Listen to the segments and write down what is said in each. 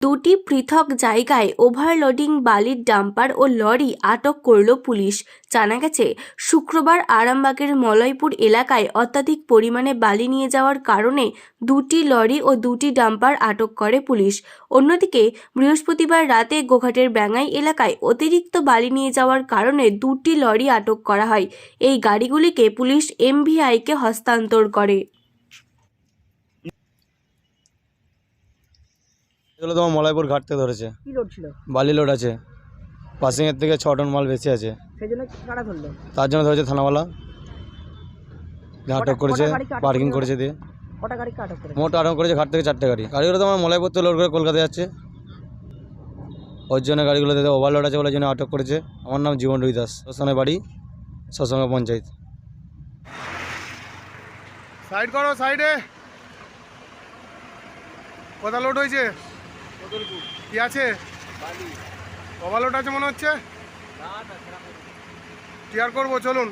দুটি পৃথক জায়গায় ওভারলোডিং বালির ডাম্পার ও লরি আটক করল পুলিশ। জানা গেছে, শুক্রবার আরামবাগের মলয়পুর এলাকায় অত্যাধিক পরিমাণে বালি নিয়ে যাওয়ার কারণে দুটি লরি ও দুটি ডাম্পার আটক করে পুলিশ। অন্যদিকে, বৃহস্পতিবার রাতে গোঘাটের ব্যাঙাই এলাকায় অতিরিক্ত বালি নিয়ে যাওয়ার কারণে দুটি লরি আটক করা হয়। এই গাড়িগুলিকে পুলিশ এমভিআইকে হস্তান্তর করে। এগুলো তোমার মলাইপুর ঘাটতে ধরেছে। কি লোড ছিল? বালি লোড আছে। পাসিং এর থেকে ছ টন মাল বেশি আছে। সেই জন্য কারা ধরলো? তার জন্য ধরেছে থানাওয়ালা। দিয়ে আটক করেছে কটা গাড়িকে আটক পার্কিং করেছে? করেছে দিয়ে। কটা করে মোট আটক করেছে ঘাট থেকে চারটে গাড়ি। গাড়িগুলো তোমার মলাইপুর থেকে লোড করে কলকাতা যাচ্ছে। ওর জন্য গাড়িগুলোতে ওভারলোড আছে বলে জন্য আটক করেছে। আমার নাম জীবন রুই দাস। শ্মশানের বাড়ি শ্মশান পঞ্চায়েত। সাইড করো সাইডে কোথা লোড হয়েছে? কি আছে? ওভারলোড আছে মনে হচ্ছে? ক্লিয়ার করব? চলুন।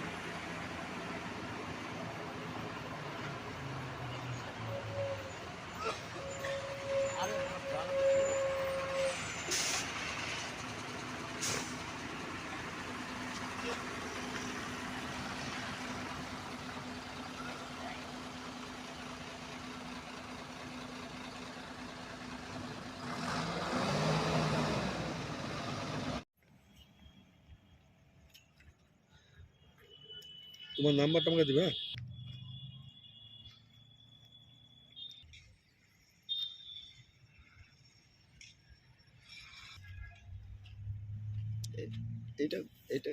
তোমার নাম্বারটা আমাকে দেবে হ্যাঁ? এটা এটা